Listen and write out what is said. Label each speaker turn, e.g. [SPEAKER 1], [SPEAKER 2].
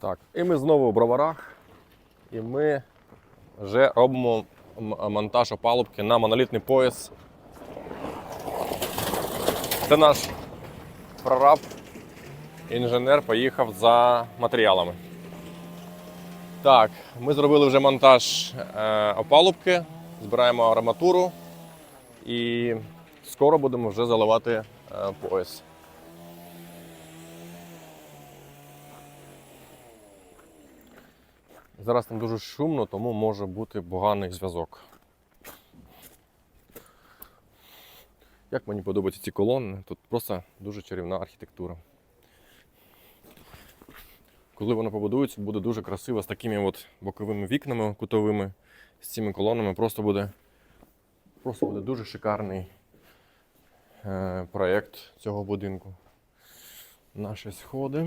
[SPEAKER 1] Так, і ми знову у броварах. І ми вже робимо монтаж опалубки на монолітний пояс. Це наш прораб, інженер, поїхав за матеріалами. Так, ми зробили вже монтаж е, опалубки, збираємо арматуру і скоро будемо вже заливати е, пояс. Зараз там дуже шумно, тому може бути поганий зв'язок. Як мені подобаються ці колони, тут просто дуже чарівна архітектура. Коли воно побудується, буде дуже красиво з такими от боковими вікнами кутовими, з цими колонами. Просто буде, просто буде дуже шикарний е, проєкт цього будинку. Наші сходи.